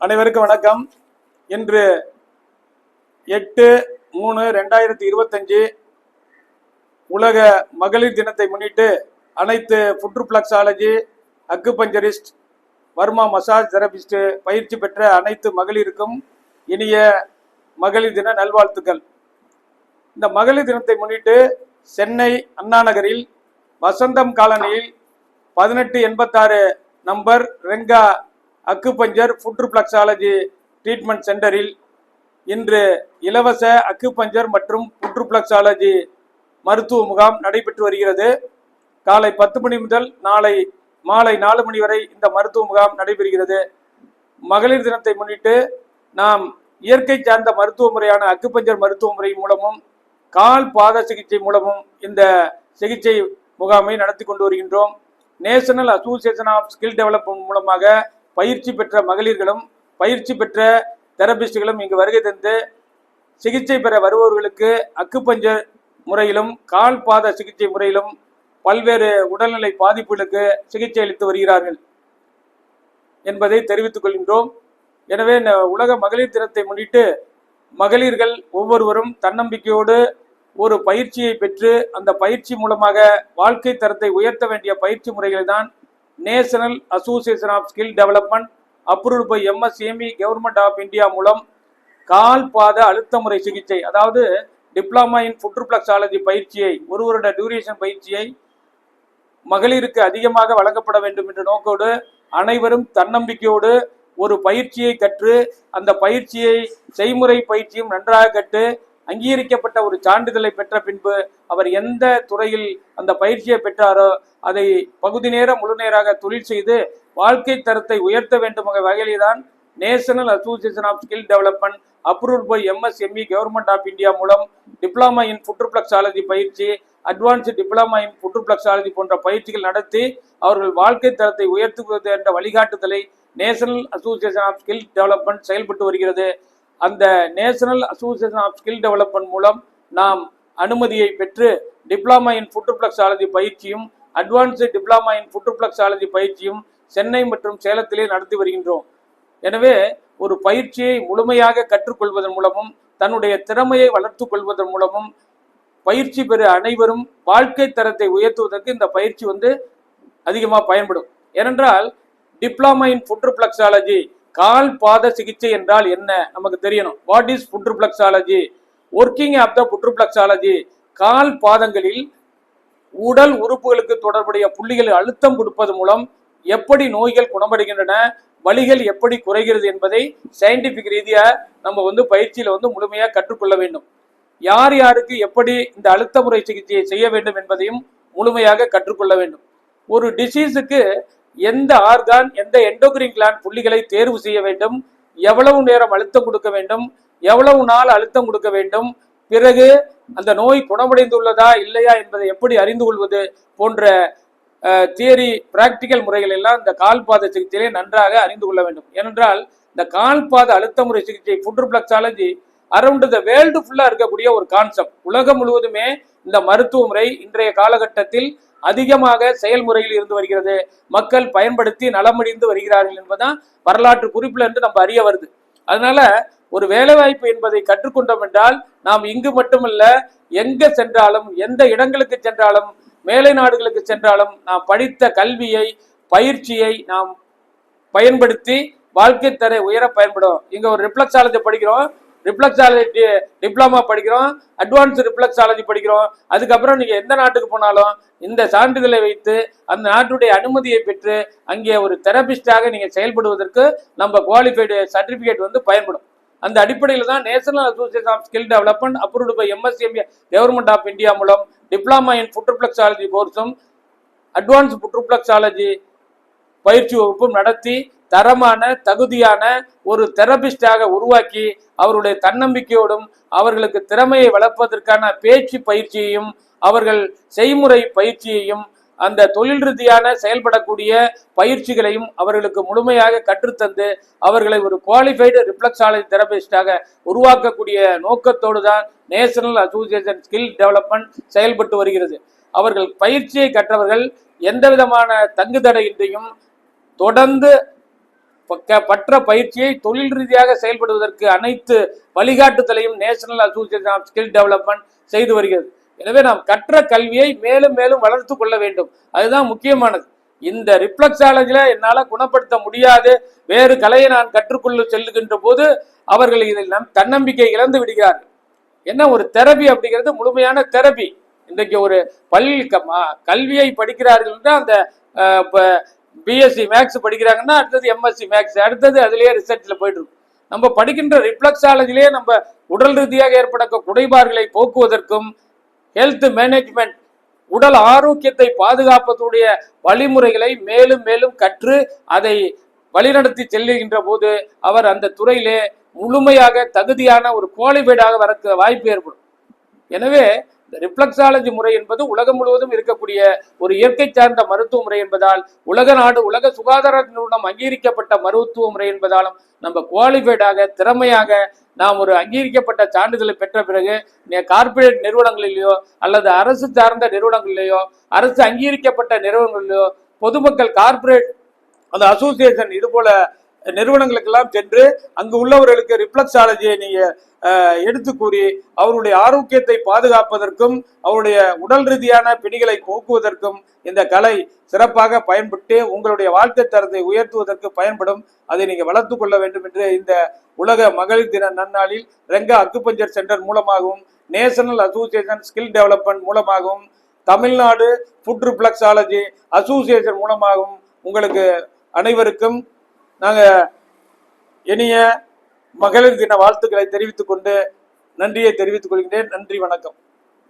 அனைவருக்கும் வணக்கம். இன்று எட்டு மூணு ரெண்டாயிரத்தி இருபத்தஞ்சு உலக மகளிர் தினத்தை முன்னிட்டு அனைத்து reflexology acupuncturist Verma massage therapist பயிற்சி பெற்ற அனைத்து மகளிருக்கும் இனிய மகளிர் தின நல்வாழ்த்துக்கள். இந்த மகளிர் தினத்தை முன்னிட்டு சென்னை அண்ணா நகரில் வசந்தம் காலனியில் பதினெட்டு எண்பத்தாறு number Renga acupuncture reflexology treatment சென்டரில் இன்று இலவச அக்குபஞ்சர் மற்றும் புற்றுப்ளக்ஸாலஜி மருத்துவ முகாம் நடைபெற்று வருகிறது. காலை பத்து மணி முதல் நாளை மாலை நாலு மணி வரை இந்த மருத்துவ முகாம் நடைபெறுகிறது. மகளிர் தினத்தை முன்னிட்டு நாம் இயற்கை சார்ந்த மருத்துவ முறையான அக்குப்பஞ்சர் மருத்துவ முறை மூலமும் கால் பாத சிகிச்சை மூலமும் இந்த சிகிச்சை முகாமை நடத்தி கொண்டு வருகின்றோம். National association of skill development மூலமாக பயிற்சி பெற்ற மகளிர்களும் பயிற்சி பெற்ற தெரபிஸ்டுகளும் இங்கு வருகை தந்து சிகிச்சை பெற வருபவர்களுக்கு அக்குப்பஞ்சர் முறையிலும் கால் பாத சிகிச்சை முறையிலும் பல்வேறு உடல்நிலை பாதிப்புகளுக்கு சிகிச்சை அளித்து வருகிறார்கள் என்பதை தெரிவித்துக் கொள்கின்றோம். எனவே உலக மகளிர் தினத்தை முன்னிட்டு மகளிர்கள் ஒவ்வொருவரும் தன்னம்பிக்கையோடு ஒரு பயிற்சியை பெற்று அந்த பயிற்சி மூலமாக வாழ்க்கை தரத்தை உயர்த்த வேண்டிய பயிற்சி முறைகளை தான் national association of skill development approved by MSME government of India மூலம் கால் பாத அழுத்த முறை சிகிச்சை அதாவது டிப்ளமா இன் புற்றுப்ளக்ஸாலஜி பயிற்சியை ஒரு வருட டியூரேஷன் பயிற்சியை மகளிருக்கு அதிகமாக வழங்கப்பட வேண்டும் என்ற நோக்கோடு அனைவரும் தன்னம்பிக்கையோடு ஒரு பயிற்சியை கற்று அந்த பயிற்சியை செய்முறை பயிற்சியும் நன்றாக கற்று அங்கீகரிக்கப்பட்ட ஒரு சான்றிதழை பெற்ற பின்பு அவர் எந்த துறையில் அந்த பயிற்சியை பெற்றாரோ அதை பகுதி நேர முழு நேராக தொழில் செய்து வாழ்க்கை தரத்தை உயர்த்த வேண்டும் வகையிலேதான் வகையிலே தான் national association of skill development approve by MSME government of India மூலம் டிப்ளமா இன் புற்றுப்ளக்ஸாலஜி பயிற்சி அட்வான்ஸ்டு டிப்ளமா இன் புற்றுப்ளக்ஸாலஜி போன்ற பயிற்சிகள் நடத்தி அவர்கள் வாழ்க்கை தரத்தை உயர்த்துவது என்ற வழிகாட்டுதலை national association of skill development செயல்பட்டு வருகிறது. அந்த national association of skill development மூலம் நாம் அனுமதியை பெற்று டிப்ளமா இன் புற்றுப்ளக்ஸாலஜி பயிற்சியும் அட்வான்ஸ்டு டிப்ளமா இன் புற்றுப்ளக்ஸாலஜி பயிற்சியும் சென்னை மற்றும் சேலத்திலே நடத்தி வருகின்றோம். எனவே ஒரு பயிற்சியை முழுமையாக கற்றுக்கொள்வதன் மூலமும் தன்னுடைய திறமையை வளர்த்துக் கொள்வதன் மூலமும் பயிற்சி பெற அனைவரும் வாழ்க்கை தரத்தை உயர்த்துவதற்கு இந்த பயிற்சி வந்து அதிகமாக பயன்படும். ஏனென்றால் டிப்ளமா இன் புற்றுப்ளக்ஸாலஜி கால் பாத சிகிச்சை என்றால் என்ன? நமக்கு தெரியணும். What is reflexology working of the reflexology கால் பாதங்களில் உடல் உறுப்புகளுக்கு தொடர்புடைய புள்ளிகளை அழுத்தம் கொடுப்பது மூலம் எப்படி நோய்கள் குணமடைகின்றன வலிகள் எப்படி குறைகிறது என்பதை சயின்டிபிக் ரீதியா நம்ம வந்து பயிற்சியில வந்து முழுமையா கற்றுக்கொள்ள வேண்டும். யார் யாருக்கு எப்படி இந்த அழுத்த முறை சிகிச்சையை செய்ய வேண்டும் என்பதையும் முழுமையாக கற்றுக்கொள்ள வேண்டும். ஒரு டிசீஸுக்கு எந்த ஆர்கான் எந்த எண்டோகிரின் கிளான் புள்ளிகளை தேர்வு செய்ய வேண்டும்? எவ்வளவு நேரம் அழுத்தம் கொடுக்க வேண்டும்? எவ்வளவு நாள் அழுத்தம் கொடுக்க வேண்டும்? பிறகு அந்த நோய் குணமடைந்துள்ளதா இல்லையா என்பதை எப்படி அறிந்து கொள்வது போன்ற தியரி பிராக்டிக்கல் முறைகள் எல்லாம் இந்த கால்பாத சிகிச்சையிலே நன்றாக அறிந்து கொள்ள வேண்டும். ஏனென்றால் இந்த கால்பாத அழுத்த முறை சிகிச்சை புற்றுப்ளக்ஸாலஜி அரௌண்ட் த வேர்ல்டு ஃபுல்லா இருக்கக்கூடிய ஒரு கான்செப்ட் உலகம் முழுவதுமே இந்த மருத்துவ முறை இன்றைய காலகட்டத்தில் அதிகமாக செயல்முறையில் இருந்து வருகிறது. மக்கள் பயன்படுத்தி நலமடைந்து வருகிறார்கள் என்பதுதான் வரலாற்று குறிப்பில் என்று நம்ம அறிய வருது. அதனால ஒரு வேலைவாய்ப்பு என்பதை கற்றுக்கொண்டோம் என்றால் நாம் இங்கு மட்டுமல்ல எங்க சென்றாலும் எந்த இடங்களுக்கு சென்றாலும் மேலை நாடுகளுக்கு சென்றாலும் நாம் படித்த கல்வியை பயிற்சியை நாம் பயன்படுத்தி வாழ்க்கை தர உயர பயன்படும். இங்க ஒரு ரிப்ளக்ஸாலஜி படிக்கிறோம். ரிப்ளக்ஸாலஜி டிப்ளமா படிக்கிறோம் அட்வான்ஸ் ரிப்ளக்ஸாலஜி படிக்கிறோம். அதுக்கப்புறம் நீங்கள் எந்த நாட்டுக்கு போனாலும் இந்த சான்றிதழை வைத்து அந்த நாட்டுடைய அனுமதியை பெற்று அங்கே ஒரு தெரபிஸ்டாக நீங்கள் செயல்படுவதற்கு நம்ம குவாலிஃபைடு சர்டிஃபிகேட் வந்து பயன்படும். அந்த அடிப்படையில் தான் national association of skill development approved by MSME government of India மூலம் டிப்ளமா இன் புற்றுப்ளக்ஸாலஜி கோர்ஸும் அட்வான்ஸ் புற்றுப்ளக்ஸாலஜி பயிற்சி வகுப்பும் நடத்தி தரமான தகுதியான ஒரு தெரபிஸ்டாக உருவாக்கி அவருடைய தன்னம்பிக்கையோடும் அவர்களுக்கு திறமையை வளர்ப்பதற்கான பேச்சு பயிற்சியையும் அவர்கள் செய்முறை பயிற்சியையும் அந்த தொழில் ரீதியான செயல்படக்கூடிய பயிற்சிகளையும் அவர்களுக்கு முழுமையாக கற்றுத்தந்து அவர்களை ஒரு குவாலிஃபைடு ரிப்ளக்ஸாலஜி தெரபிஸ்டாக உருவாக்கக்கூடிய நோக்கத்தோடு தான் நேஷனல் அசோசியேஷன் ஸ்கில் டெவலப்மெண்ட் செயல்பட்டு வருகிறது. அவர்கள் பயிற்சியை கற்றவர்கள் எந்த விதமான தங்குதடையின்றியும் தொடர்ந்து பற்ற பயிற்சியை தொழில் ரீதியாக செயல்படுவதற்கு அனைத்து வழிகாட்டுதலையும் national association of skill development செய்து வருகிறது. எனவே நாம் கற்ற கல்வியை மேலும் மேலும் வளர்த்து கொள்ள வேண்டும். அதுதான் முக்கியமானது. இந்த ரிஃப்ளக்ஸாலஜில என்னால் குணப்படுத்த முடியாது. வேறு கலையை நான் கற்றுக்கொள்ள செல்லுகின்ற போது அவர்கள் இதில் நம் தன்னம்பிக்கை இழந்து விடுகிறார்கள். என்ன ஒரு தெரபி அப்படிங்கிறது? முழுமையான தெரபி இன்றைக்கு ஒரு பள்ளி கல்வியை படிக்கிறார்கள் அந்த பிஎஸ்சி மேக்ஸ் படிக்கிறாங்கன்னா அடுத்தது எம்எஸ்சி மேக்ஸ் அடுத்தது அதுலேயே ரிசர்ச்சில் போயிட்டு இருக்கும் நம்ம படிக்கின்ற ரிஃப்ளக்ஸாலஜிலேயே நம்ம உடல் ரீதியாக ஏற்படக்க குறைபாடுகளை போக்குவதற்கும் ஹெல்த் மேனேஜ்மெண்ட் உடல் ஆரோக்கியத்தை பாதுகாப்பதுடைய வழிமுறைகளை மேலும் மேலும் கற்று அதை வழிநடத்தி செல்லுகின்ற போது அவர் அந்த துறையிலே முழுமையாக தகுதியான ஒரு குவாலிஃபைடாக வரக்கு வாய்ப்பு ஏற்படும். எனவே ரிஃப்ளக்ஸாலஜி முறை என்பது உலகம் முழுவதும் இருக்கக்கூடிய ஒரு இயற்கை சார்ந்த மருத்துவ முறை என்பதால் உலக நாடு உலக சுகாதார நிறுவனம் அங்கீகரிக்கப்பட்ட மருத்துவ முறை என்பதாலும் நம்ம குவாலிஃபைடாக திறமையாக நாம் ஒரு அங்கீகரிக்கப்பட்ட சான்றிதழை பெற்ற பிறகு கார்ப்பரேட் நிறுவனங்களிலேயோ அல்லது அரசு சார்ந்த நிறுவனங்களிலேயோ அரசு அங்கீகரிக்கப்பட்ட நிறுவனங்களிலேயோ பொதுமக்கள் கார்ப்பரேட் அந்த அசோசியேஷன் இது போல நிறுவனங்களுக்கெல்லாம் சென்று அங்கு உள்ளவர்களுக்கு ரிப்ளக்ஸாலஜியை நீங்கள் எடுத்து கூறி அவருடைய ஆரோக்கியத்தை பாதுகாப்பதற்கும் அவருடைய உடல் ரீதியான பிணிகளை போக்குவதற்கும் இந்த கலை சிறப்பாக பயன்பட்டு உங்களுடைய வாழ்க்கை தரத்தை உயர்த்துவதற்கு பயன்படும். அதை நீங்கள் வளர்த்து கொள்ள வேண்டும் என்று இந்த உலக மகளிர் தின நன்னாளில் ரெங்கா அக்குபஞ்சர் சென்டர் மூலமாகவும் நேஷனல் அசோசியேஷன் ஸ்கில் டெவலப்மெண்ட் மூலமாகவும் தமிழ்நாடு ஃபுட் ரிப்ளக்ஸாலஜி அசோசியேஷன் மூலமாகவும் உங்களுக்கு அனைவருக்கும் நாங்கள் இனிய மகளிர் தின வாழ்த்துக்களை தெரிவித்துக் கொண்டு நன்றியை தெரிவித்துக் கொள்கிறேன். நன்றி வணக்கம்.